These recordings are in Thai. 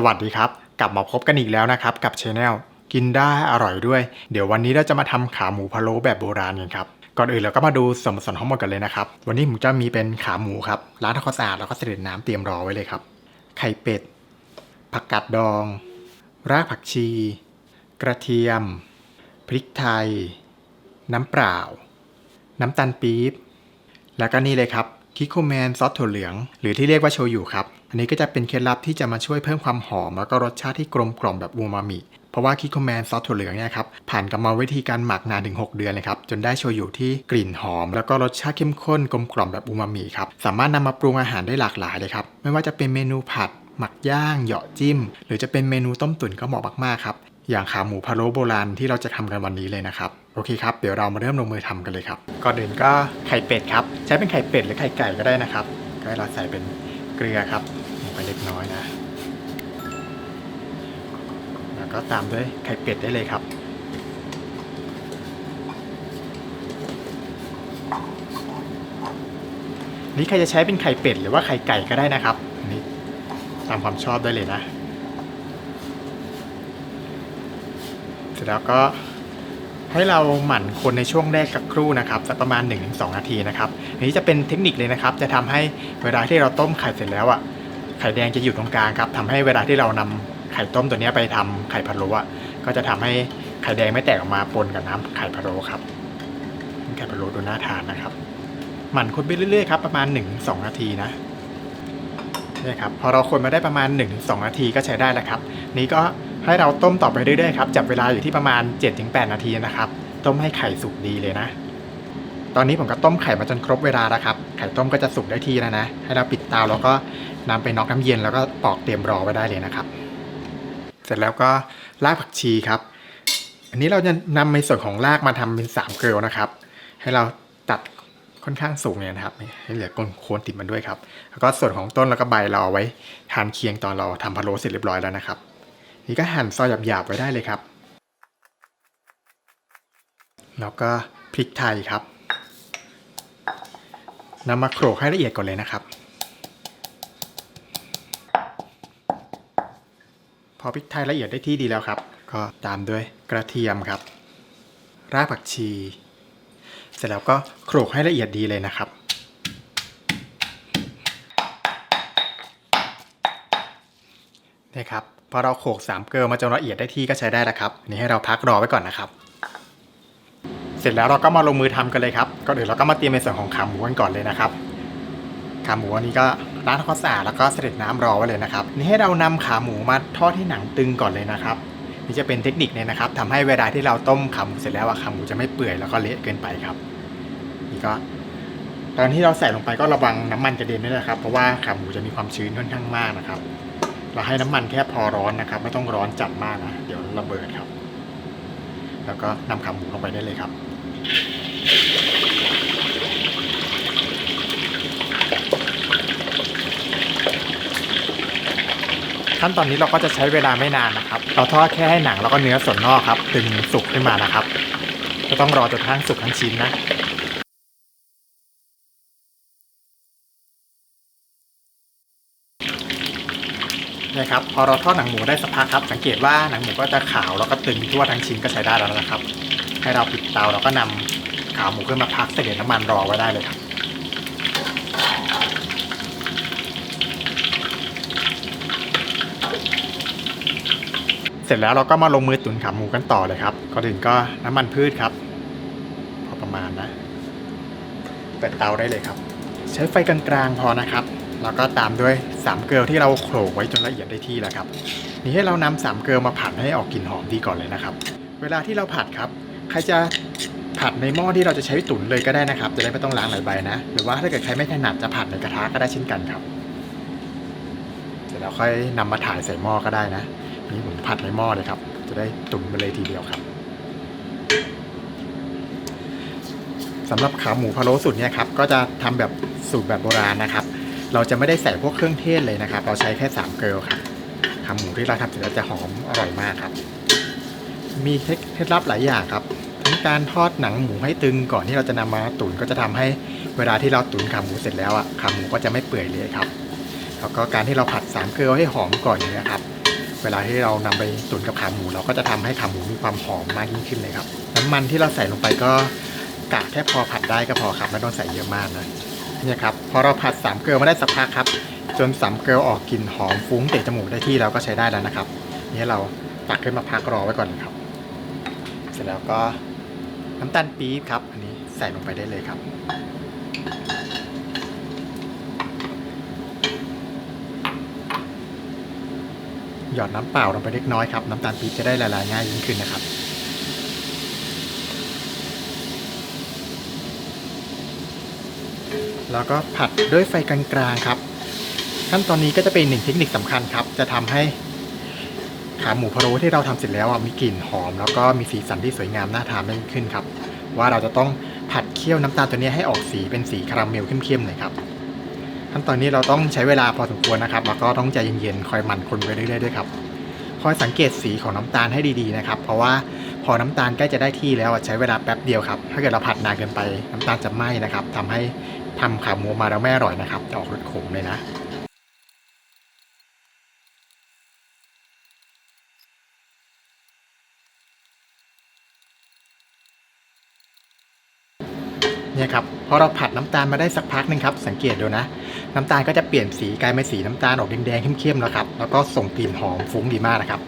สวัสดีครับ กลับมาพบกันอีกแล้วนะครับ กับช anel กินได้อร่อยด้วย เดี๋ยววันนี้เราจะมาทำขาหมูพะโล้แบบโบราณกันครับ ก่อนอื่นเราก็มาดูส่วนผสมทั้งหมดกันเลยนะครับ วันนี้ผมจะมีเป็นขาหมูครับล้างทำความสะอาดแล้วก็เสด็จน้ำเตรียมรอไว้เลยครับ ไข่เป็ด ผักกาดดอง รากผักชี กระเทียม พริกไทย น้ำเปล่า น้ำตาลปี๊บแล้วก็นี่เลยครับคิโคแมนซอสถั่วเหลือง หรือที่เรียกว่าโชยุครับ อันนี้ก็จะเป็นเคล็ดลับที่จะมาช่วยเพิ่มความหอมแล้วก็รสชาติที่กลมกล่อมแบบอูมามิ เพราะว่าคิโคแมนซอสถั่วเหลืองเนี่ยครับผ่านกรรมวิธีการหมักนานถึง 6 เดือนเลยครับจนได้โชยุที่กลิ่นหอม แล้วก็รสชาติเข้มข้นกลมกล่อมแบบอูมามิครับสามารถนำมาปรุงอาหารได้หลากหลายเลยครับไม่ว่าจะเป็นเมนูผัด หมักย่างเหยาะจิ้ม หรือจะเป็นเมนูต้มตุ๋นก็เหมาะมากๆครับอย่างขาหมูพะโล้โบราณที่เราจะทำกันวันนี้เลยนะครับโอเคครับเดี๋ยวเรามาเริ่มลงมือทำกันเลยครับก่อนอื่นก็ไข่เป็ดครับใช้เป็นไข่เป็ดหรือไข่ไก่ก็ได้นะครับก็เราใส่เป็นเกลือครับ ไปเล็กน้อยนะ แล้วก็ตามด้วยไข่เป็ดได้เลยครับนี่ใครจะใช้เป็นไข่เป็ดหรือว่าไข่ไก่ก็ได้นะครับอันนี้ตามความชอบได้เลยนะเสร็จแล้วก็ให้เราหมั่นคนในช่วงแรกสักครู่นะครับสักประมาณ 1-2 นาทีนะครับอันนี้จะเป็นเทคนิคเลยนะครับ จะทำให้เวลาที่เราต้มไข่เสร็จแล้วอะ ไข่แดงจะอยู่ตรงกลางครับทำให้เวลาที่เรานำไข่ต้มตัวนี้ไปทำไข่พะโล้อะก็จะทำให้ไข่แดงไม่แตกออกมาปนกับน้ำไข่พะโล้ครับไข่พะโล้ดูน่าทานนะครับหมั่นคนไปเรื่อยๆครับประมาณ 1-2 นาทีนะนี่ครับพอเราคนมาได้ประมาณ 1-2 นาทีก็ใช้ได้แล้วครับ นี้ก็ให้เราต้มต่อไปเรื่อยๆครับจับเวลาอยู่ที่ประมาณ 7-8 นาทีนะครับ ต้มให้ไข่สุกดีเลยนะ ตอนนี้ผมก็ต้มไข่มาจนครบเวลาแล้วครับ ไข่ต้มก็จะสุกได้ทีแล้วนะ ให้เราปิดเตาแล้วก็ นำไปน็อกน้ำเย็นแล้วก็ปอกเตรียมรอไว้ได้เลยนะครับ เสร็จแล้วก็รากผักชีครับ อันนี้เราจะนำในส่วนของรากมาทำเป็นสามเกลียวนะครับ ให้เราตัดค่อนข้างสูงเนี่ยนะครับให้เหลือก้นโคนติดมันด้วยครับ แล้วก็ส่วนของต้นแล้วก็ใบเราเอาไว้ทานเคียงตอนเราทำพะโล้เสร็จเรียบร้อยแล้วนะครับ นี่ก็หั่นซอยหยาบๆไว้ได้เลยครับแล้วก็พริกไทยครับนำมาโขลกให้ละเอียดก่อนเลยนะครับ พอพริกไทยละเอียดได้ที่ดีแล้วครับ ก็ตามด้วยกระเทียมครับ รากผักชี เสร็จแล้วก็โขลกให้ละเอียดดีเลยนะครับนี่ครับพอเราโขลกสามเกลือมาจนละเอียดได้ที่ก็ใช้ได้แล้วครับนนี้ให้เราพักรอไว้ก่อนนะครับเสร็จแล้วเราก็มาลงมือทำกันเลยครับ ก็เดี๋ยวเราก็มาเตรียมในส่วนของขาหมูกันก่อนเลยนะครับ ขาหมูอันนี้ก็ล้างทำความสะอาดแล้วก็เสด็จน้ำรอไว้เลยนะครับนี่ให้เรานำขาหมูมาทอดให้หนังตึงก่อนเลยนะครับนี่จะเป็นเทคนิคเนี่ยนะครับทำให้เวลาที่เราต้มขาหมูเสร็จแล้วอะขาหมูจะไม่เปื่อยแล้วก็เละเกินไปครับ นี่ก็ตอนที่เราใส่ลงไปก็ระวังน้ำมันกระเด็นด้วยนะครับ เพราะว่าขาหมูจะมีความชื้นค่อนข้างมากนะครับ เราให้น้ำมันแค่พอร้อนนะครับ ไม่ต้องร้อนจัดมากนะเดี๋ยวระเบิดครับ แล้วก็นำขาหมูลงไปได้เลยครับ ขั้นตอนนี้เราก็จะใช้เวลาไม่นานนะครับ เราทอดแค่ให้หนังแล้วก็เนื้อส่วนนอกครับตึงสุกขึ้นมานะครับก็ต้องรอจนทั้งสุกทั้งชิ้นนะนะครับพอเราทอดหนังหมูได้สักพักครับ สังเกตว่าหนังหมูก็จะขาวแล้วก็ตึงทั่วทั้งชิ้นก็ใช้ได้แล้วนะครับ ให้เราปิดเตาเราก็นำขาหมูขึ้นมาพักเสด็จน้ำมันรอไว้ได้เลยครับ เสร็จแล้วเราก็มาลงมือตุ๋นขาหมูกันต่อเลยครับก่อนอื่นก็น้ำมันพืชครับ พอประมาณนะ เปิดเตาได้เลยครับ ใช้ไฟกลางๆพอนะครับ แล้วก็ตามด้วยสามเกลือที่เราโขลกไว้จนละเอียดได้ที่แล้วครับ นี่ให้เรานำสามเกลือมาผัดให้ออกกลิ่นหอมดีก่อนเลยนะครับ เวลาที่เราผัดครับ ใครจะผัดในหม้อที่เราจะใช้ตุ๋นเลยก็ได้นะครับ จะได้ไม่ต้องล้างหลายใบนะ หรือว่าถ้าเกิดใครไม่ถนัดจะผัดในกระทะก็ได้เช่นกันครับเสร็จแล้วค่อยนำมาถ่ายใส่หม้อก็ได้นะ นี่ผมผัดในหม้อเลยครับ จะได้ตุ๋นไปเลยทีเดียวครับสำหรับขาหมูพะโล้สูตรนี้ครับก็จะทำแบบสูตรแบบโบราณนะครับ เราจะไม่ได้ใส่พวกเครื่องเทศเลยนะครับ เราใช้แค่สามเกลือครับขาหมูที่เราทำเสร็จแล้วจะหอมอร่อยมากครับ มีเคล็ดลับหลายอย่างครับทั้งการทอดหนังหมูให้ตึงก่อนที่เราจะนำมาตุ๋นก็จะทำให้เวลาที่เราตุ๋นขาหมูเสร็จแล้วอะขาหมูก็จะไม่เปื่อยเลยครับแล้วก็การที่เราผัดสามเกลือให้หอมก่อนนี้นะครับ เวลาที่เรานำไปตุ๋นกับขาหมู เราก็จะทำให้ขาหมูมีความหอมมากยิ่งขึ้นเลยครับ น้ำมันที่เราใส่ลงไปก็กะแค่พอผัดได้ก็พอครับไม่ต้องใส่เยอะมากนะเนี่ยครับพอเราผัดสามเกลือมาได้สักพักครับ จนสามเกลือออกกลิ่นหอมฟุ้งเตะจมูกได้ที่เราก็ใช้ได้แล้วนะครับนี่เราตักขึ้นมาพักรอไว้ก่อนเลยครับ เสร็จแล้วก็น้ำตาลปี๊บครับ อันนี้ใส่ลงไปได้เลยครับ หยอดน้ำเปล่าลงไปเล็กน้อยครับ น้ำตาลปี๊บจะได้ละลายง่ายยิ่งขึ้นนะครับ แล้วก็ผัดด้วยไฟกลางๆครับ ขั้นตอนนี้ก็จะเป็นหนึ่งเทคนิคสำคัญครับ จะทำให้ขาหมูพะโล้ที่เราทำเสร็จแล้วอะมีกลิ่นหอม แล้วก็มีสีสันที่สวยงามน่าทานมากยิ่งขึ้นครับ ว่าเราจะต้องผัดเคี่ยวน้ำตาลตัวนี้ให้ออกสีเป็นสีคาราเมลเข้มๆหน่อยครับ ขั้นตอนนี้เราต้องใช้เวลาพอสมควรนะครับ แล้วก็ต้องใจเย็นๆ คอยหมั่นคนไปเรื่อยๆด้วยครับ คอยสังเกตสีของน้ำตาลให้ดีๆนะครับ เพราะว่าพอน้ำตาลใกล้จะได้ที่แล้วใช้เวลาแป๊บเดียวครับ ถ้าเกิดเราผัดนานเกินไปน้ำตาลจะไหม้นะครับทำให้ทำขาหมูมาแล้วไม่อร่อยนะครับ จะออกรสขมเลยนะ นี่ยครับพอเราผัดน้ำตาลมาได้สักพักหนึงครับสังเกตดูนะ น้ำตาลก็จะเปลี่ยนสีกลายเป็นสีน้ำตาลออกแดงๆเข้มๆแล้วครับแล้วก็ส่งกลิ่นหอมฟุ้งดีมากนะครับ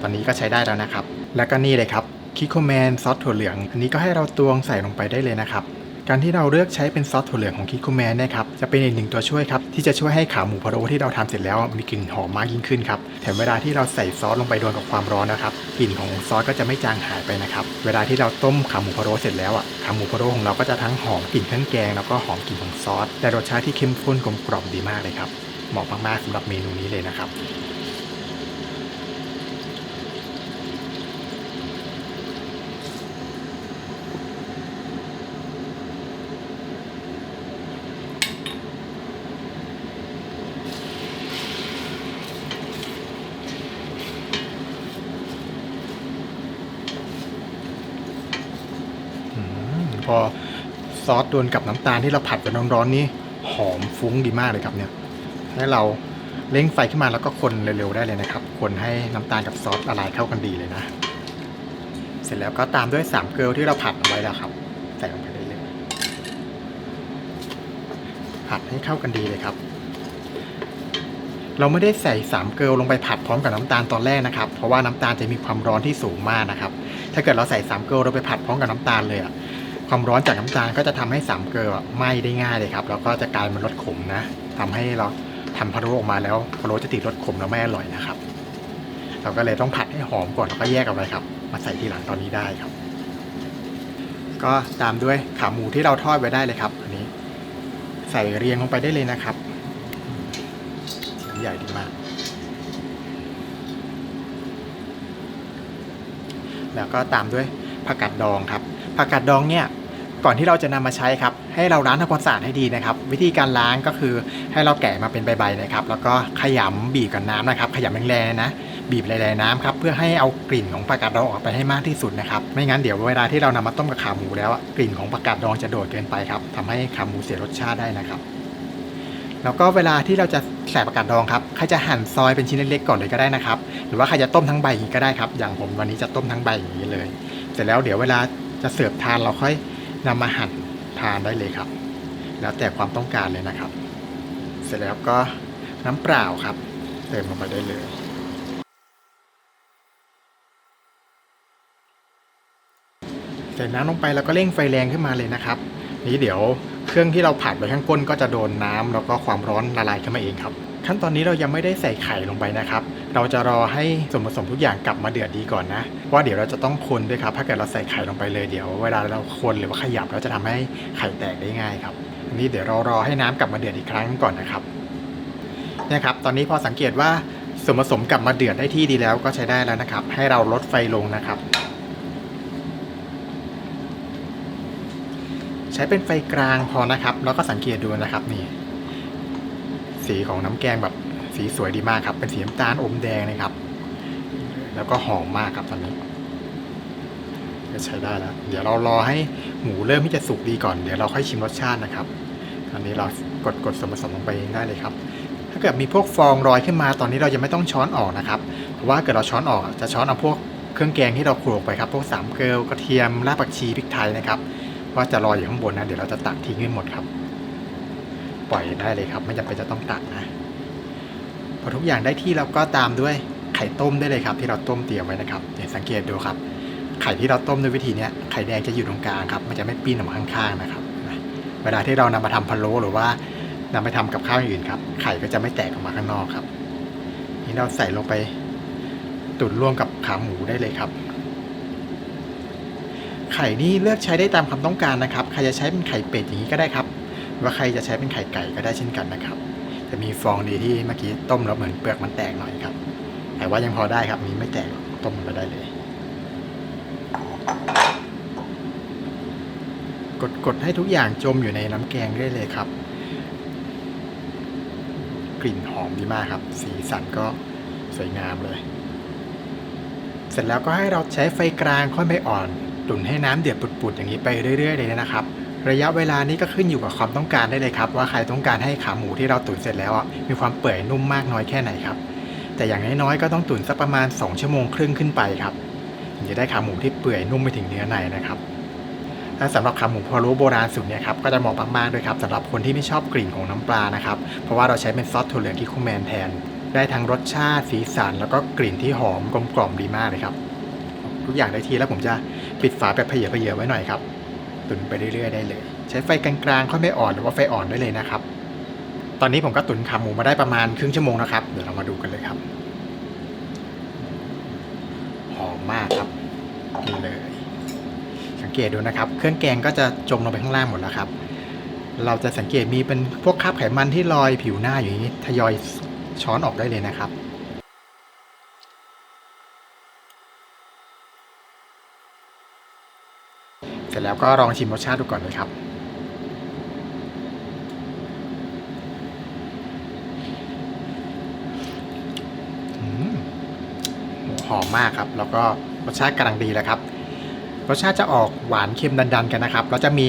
ตอนนี้ก็ใช้ได้แล้วนะครับ แล้วก็นี่เลยครับคิโคแมนซอสถั่วเหลือง อันนี้ก็ให้เราตวงใส่ลงไปได้เลยนะครับ การที่เราเลือกใช้เป็นซอสถั่วเหลืองของคิโคแมนเนี่ยครับจะเป็นอีกหนึ่งตัวช่วยครับที่จะช่วยให้ขาหมูพะโล้ที่เราทำเสร็จแล้วมีกลิ่นหอมมากยิ่งขึ้นครับแถมเวลาที่เราใส่ซอสลงไปโดนกับความร้อนนะครับกลิ่นของซอสก็จะไม่จางหายไปนะครับเวลาที่เราต้มขาหมูพะโล้เสร็จแล้วอะขาหมูพะโล้ของเราก็จะทั้งหอมกลิ่นเครื่องแกงแล้วก็หอมกลิ่นของซอสได้รสชาติที่เข้มข้นกลมกล่อมดีมากเลยครับเหมาะมากๆสำหรับเมนูนี้เลยนะครับ ซอสโดนกับน้ำตาลที่เราผัดจนร้อนๆนี่หอมฟุ้งดีมากเลยครับเนี่ยให้เราเร่งไฟขึ้นมาแล้วก็คนเร็วๆได้เลยนะครับ คนให้น้ำตาลกับซอสละลายเข้ากันดีเลยนะ เสร็จแล้วก็ตามด้วยสามเกลือที่เราผัดเอาไว้แล้วครับใส่ลงไปได้เลยผัดให้เข้ากันดีเลยครับ เราไม่ได้ใส่สามเกลือลงไปผัดพร้อมกับน้ำตาลตอนแรกนะครับ เพราะว่าน้ำตาลจะมีความร้อนที่สูงมากนะครับ ถ้าเกิดเราใส่สามเกลือเราไปผัดพร้อมกับน้ำตาลเลยอะ ความร้อนจากน้ำตาลก็จะทำให้สามเกลือไหม้ได้ง่ายเลยครับแล้วก็จะกลายเป็นรสขมนะทำให้เราทำพะโล้ออกมาแล้วพะโล้จะติดรสขมแล้วไม่อร่อยนะครับ เราก็เลยต้องผัดให้หอมก่อนแล้วก็แยกเอาไว้ครับ มาใส่ทีหลังตอนนี้ได้ครับ ก็ตามด้วยขาหมูที่เราทอดไว้ได้เลยครับอันนี้ ใส่เรียงลงไปได้เลยนะครับใหญ่ดีมากแล้วก็ตามด้วยผักกาดดองครับ ผักกาดดองเนี่ยก่อนที่เราจะนำมาใช้ครับให้เราล้างทำความสะอาดให้ดีนะครับ วิธีการล้างก็คือให้เราแกะมาเป็นใบๆนะครับแล้วก็ขยำบีบกับน้ำนะครับ ขยำแรงๆนะ บีบแรงๆน้ำครับเพื่อให้เอากลิ่นของผักกาดดองออกไปให้มากที่สุดนะครับไม่งั้นเดี๋ยวเวลาที่เรานำมาต้มกับขาหมูแล้วกลิ่นของผักกาดดองจะโดดเกินไปครับทำให้ขาหมูเสียรสชาติได้นะครับ แล้วก็เวลาที่เราจะใส่ผักกาดดองครับใครจะหั่นซอยเป็นชิ้นเล็กๆก่อนเลยก็ได้นะครับ หรือว่าใครจะต้มทั้งใบก็ได้ครับ อย่างผมวันนี้จะต้มทั้งใบอย่างนี้เลย เสร็จแล้วเดี๋ยวเวลา จะเสิร์ฟทานเราค่อยนำมาหั่นทานได้เลยครับ แล้วแต่ความต้องการเลยนะครับ เสร็จแล้วก็น้ำเปล่าครับ เติมลงไปได้เลยใส่น้ำลงไปแล้วก็เร่งไฟแรงขึ้นมาเลยนะครับ นี้เดี๋ยวเครื่องที่เราผัดไว้ข้างก้นก็จะโดนน้ำแล้วก็ความร้อนละลายขึ้นมาเองครับ ขั้นตอนนี้เรายังไม่ได้ใส่ไข่ลงไปนะครับ เราจะรอให้ส่วนผสมทุกอย่างกลับมาเดือดดีก่อนนะว่าเดี๋ยวเราจะต้องคนด้วยครับถ้าเกิดเราใส่ไข่ลงไปเลยเดี๋ยวเวลาเราคนหรือว่าขยับเราจะทำให้ไข่แตกได้ง่ายครับอันนี้เดี๋ยวเรารอให้น้ำกลับมาเดือดอีกครั้งก่อนนะครับเนี่ยครับ ตอนนี้พอสังเกตว่าส่วนผสมกลับมาเดือดได้ที่ดีแล้วก็ใช้ได้แล้วนะครับ ให้เราลดไฟลงนะครับ ใช้เป็นไฟกลางพอนะครับ แล้วก็สังเกตดูนะครับนี่สีของน้ำแกงแบบ สีสวยดีมากครับ เป็นสีน้ำตาลอมแดงนะครับ แล้วก็หอมมากครับตอนนี้จะใช้ได้แล้ว เดี๋ยวเรารอให้หมูเริ่มที่จะสุกดีก่อน เดี๋ยวเราค่อยชิมรสชาตินะครับ ตอนนี้เรากดกดส่วนผสมลงไปได้เลยครับ ถ้าเกิดมีพวกฟองลอยขึ้นมา ตอนนี้เราจะไม่ต้องช้อนออกนะครับ เพราะว่าเกิดเราช้อนออกจะช้อนเอาพวกเครื่องแกงที่เราโขลกไปครับ พวกสามเกลือกระเทียมรากผักชีพริกไทยนะครับ ว่าจะลอยอยู่ข้างบนนะ เดี๋ยวเราจะตักทิ้งให้หมดครับ ปล่อยได้เลยครับ ไม่จำเป็นจะต้องตักนะ พอทุกอย่างได้ที่เราก็ตามด้วยไข่ต้มได้เลยครับ ที่เราต้มเตรียมไว้นะครับเดี๋ยวสังเกตดูครับ ไข่ที่เราต้มด้วยวิธีนี้ไข่แดงจะอยู่ตรงกลางครับ มันจะไม่ปิ้นออกมาข้างๆนะครับเวลาที่เรานำมาทำพะโล้หรือว่านำไปทำกับข้าวอย่างอื่นครับ ไข่ก็จะไม่แตกออกมาข้างนอกครับ นี่เราใส่ลงไปตุ๋นร่วมกับขาหมูได้เลยครับ ไข่นี่เลือกใช้ได้ตามความต้องการนะครับ ใครจะใช้เป็นไข่เป็ดอย่างนี้ก็ได้ครับหรือว่าใครจะใช้เป็นไข่ไก่ก็ได้เช่นกันนะครับ จะมีฟองดีที่เมื่อกี้ต้มแล้วเหมือนเปลือกมันแตกหน่อยครับ แต่ว่ายังพอได้ครับ มีไม่แตกต้มไปได้เลย กดกดให้ทุกอย่างจมอยู่ในน้ำแกงได้เลยครับ กลิ่นหอมดีมากครับ สีสันก็สวยงามเลย เสร็จแล้วก็ให้เราใช้ไฟกลางค่อยไม่อ่อน ตุ๋นให้น้ำเดือดปุดๆอย่างนี้ไปเรื่อยๆเลยนะครับ ระยะเวลานี้ก็ขึ้นอยู่กับความต้องการได้เลยครับ ว่าใครต้องการให้ขาหมูที่เราตุ๋นเสร็จแล้วอะมีความเปื่อยนุ่มมากน้อยแค่ไหนครับ แต่อย่างน้อยๆก็ต้องตุ๋นสักประมาณ 2 ชั่วโมงครึ่งขึ้นไปครับถึงจะได้ขาหมูที่เปื่อยนุ่มไปถึงเนื้อในนะครับและสำหรับขาหมูพะโล้โบราณสูตรเนี่ยครับก็จะเหมาะมากๆด้วยครับสำหรับคนที่ไม่ชอบกลิ่นของน้ำปลานะครับเพราะว่าเราใช้เป็นซอสถั่วเหลืองที่คุแมนแทน ได้ทั้งรสชาติสีสัน แล้วก็กลิ่นที่หอมกลมกล่อมดีมากเลยครับ ทุกอย่างได้ทีแล้วผมจะปิดฝาแบบเพเยเพเยไว้หน่อยครับ ตุนไปเรื่อยๆได้เลย ใช้ไฟกลางๆ ค่อยไม่อ่อนหรือว่าไฟอ่อนได้เลยนะครับ ตอนนี้ผมก็ตุนขาหมูมาได้ประมาณครึ่งชั่วโมงนะครับ เดี๋ยวเรามาดูกันเลยครับ หอมมากครับนี่เลย สังเกตดูนะครับ เครื่องแกงก็จะจมลงไปข้างล่างหมดแล้วครับ เราจะสังเกตมีเป็นพวกคราบไขมันที่ลอยผิวหน้าอยู่อย่างนี้ทยอยช้อนออกได้เลยนะครับ สร็จแล้วก็ลองชิมรสชาติดูก่อนเลยครับ หอมมากครับ แล้วก็รสชาติกำลังดีแล้วครับ รสชาติจะออกหวานเค็มดันๆกันนะครับ แล้วจะมี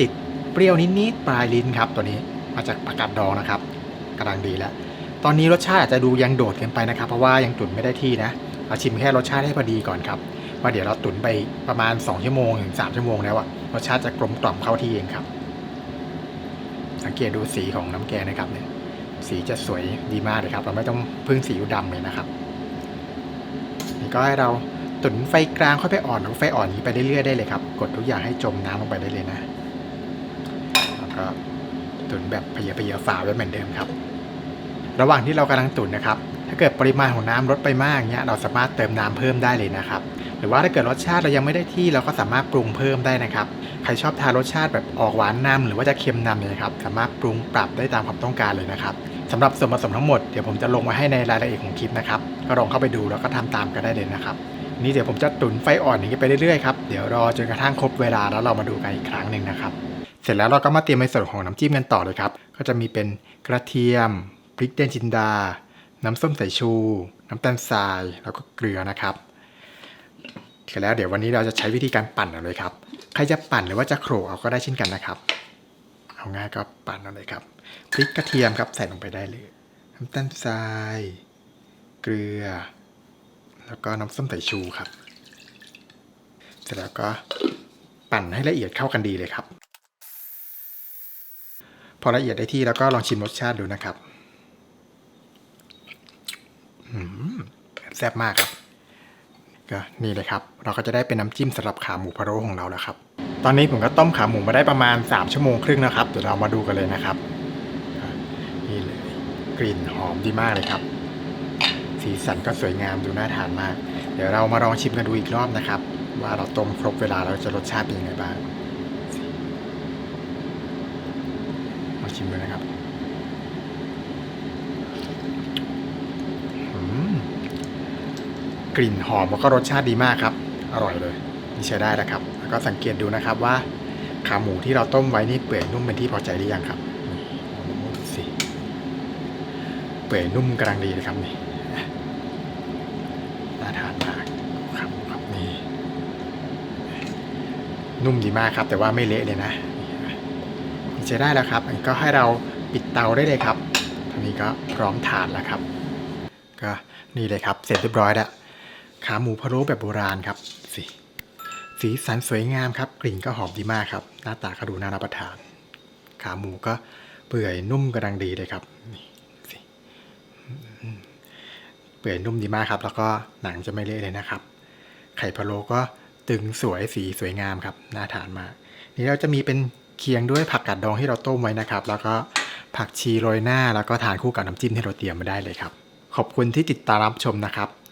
ติดเปรี้ยวนิดๆปลายลิ้นครับ ตัวนี้มาจากผักกาดดองนะครับกำลังดีแล้ว ตอนนี้รสชาติอาจจะดูยังโดดเกินไปนะครับ เพราะว่ายังตุ๋นไม่ได้ที่นะเราชิมแค่รสชาติให้พอดีก่อนครับ ว่าเดี๋ยวเราตุ๋นไปประมาณ 2 ชั่วโมงถึง 3 ชั่วโมงแล้วอะรสชาติจะกลมกล่อมเข้าที่เองครับ สังเกตดูสีของน้ำแกงนะครับเนี่ย สีจะสวยดีมากเลยครับ เราไม่ต้องพึ่งสีดำเลยนะครับ นี่ก็ให้เราตุ๋นไฟกลางค่อยไปอ่อนหรือไฟอ่อนนี้ไปเรื่อยๆได้เลยครับ กดทุกอย่างให้จมน้ำลงไปได้เลยนะ แล้วก็ตุ๋นแบบเพยๆฝาไว้เหมือนเดิมครับ ระหว่างที่เรากำลังตุ๋นนะครับ ถ้าเกิดปริมาณของน้ำลดไปมากเนี้ย เราสามารถเติมน้ำเพิ่มได้เลยนะครับ รือว่าถ้าเกิดรสชาติเรายังไม่ได้ที่เราก็สามารถปรุงเพิ่มได้นะครับ ใครชอบทานรสชาติแบบออกหวานนำหรือว่าจะเค็มนำเนี่ยครับ สามารถปรุงปรับได้ตามความต้องการเลยนะครับสำหรับส่วนผสมทั้งหมดเดี๋ยวผมจะลงไว้ให้ในรายละเอียดของคลิปนะครับก็ลองเข้าไปดูแล้วก็ทำตามกันได้เลยนะครับนี่เดี๋ยวผมจะตุ๋นไฟอ่อนอย่างนี้ไปเรื่อยๆครับเดี๋ยวรอจนกระทั่งครบเวลาแล้วเรามาดูกันอีกครั้งหนึ่งนะครับ เสร็จแล้วเราก็มาเตรียมในส่วนของน้ำจิ้มกันต่อเลยครับ ก็จะมีเป็นกระเทียมพริกแดงจินดา น้ำส้มสายชู น้ำตาลทรายแล้วก็เกลือนะครับ แล้วเดี๋ยววันนี้เราจะใช้วิธีการปั่นเอาเลยครับ ใครจะปั่นหรือว่าจะโขลกเอาก็ได้เช่นกันนะครับ เอาง่ายก็ปั่นเอาเลยครับ พริกกระเทียมครับใส่ลงไปได้เลยน้ำตาลทราย เกลือ แล้วก็น้ำส้มสายชูครับ เสร็จแล้วก็ปั่นให้ละเอียดเข้ากันดีเลยครับ พอละเอียดได้ที่แล้วก็ลองชิมรสชาติดูนะครับแซ่บมากครับ ก็นี่เลยครับ เราก็จะได้เป็นน้ำจิ้มสำหรับขาหมูพะโล้ของเราแล้วครับ ตอนนี้ผมก็ต้มขาหมูมาได้ประมาณ 3 ชั่วโมงครึ่งนะครับ เดี๋ยวเรามาดูกันเลยนะครับนี่เลยกลิ่นหอมดีมากเลยครับ สีสันก็สวยงามดูน่าทานมาก เดี๋ยวเรามาลองชิมกันดูอีกรอบนะครับ ว่าเราต้มครบเวลาแล้วจะรสชาติเป็นยังไงบ้างมาชิมดูนะครับอืม กลิ่นหอมแล้วก็รสชาติดีมากครับ อร่อยเลยนี่ใช้ได้แล้วครับ แล้วก็สังเกตดูนะครับว่า ขาหมูที่เราต้มไว้นี่เปื่อยนุ่มเป็นที่พอใจหรือยังครับนี่โอ้โหดูสิเปื่อยนุ่มกำลังดีเลยครับนี่น่าทานมากครับครับนี่นุ่มดีมากครับ แต่ว่าไม่เละเลยนะนี่ใช้ได้แล้วครับก็ให้เราปิดเตาได้เลยครับทนี่ก็พร้อมทานแล้วครับ ก็นี่เลยครับ เสร็จเรียบร้อยแล้ว ขาหมูพะโล้แบบโบราณครับสิสีสันสวยงามครับ กลิ่นก็หอมดีมากครับ หน้าตาก็ดูน่ารับประทาน ขาหมูก็เปื่อยนุ่มกำลังดีเลยครับนี่สิเปื่อยนุ่มดีมากครับ แล้วก็หนังจะไม่เละเลยนะครับ ไข่พะโล้ก็ตึงสวยสีสวยงามครับน่าทานมากนี่เราจะมีเป็นเคียงด้วยผักกาดดองที่เราต้มไว้นะครับ แล้วก็ผักชีโรยหน้า แล้วก็ทานคู่กับน้ำจิ้มที่เราเตรียมมาได้เลยครับ ขอบคุณที่ติดตามรับชมนะครับ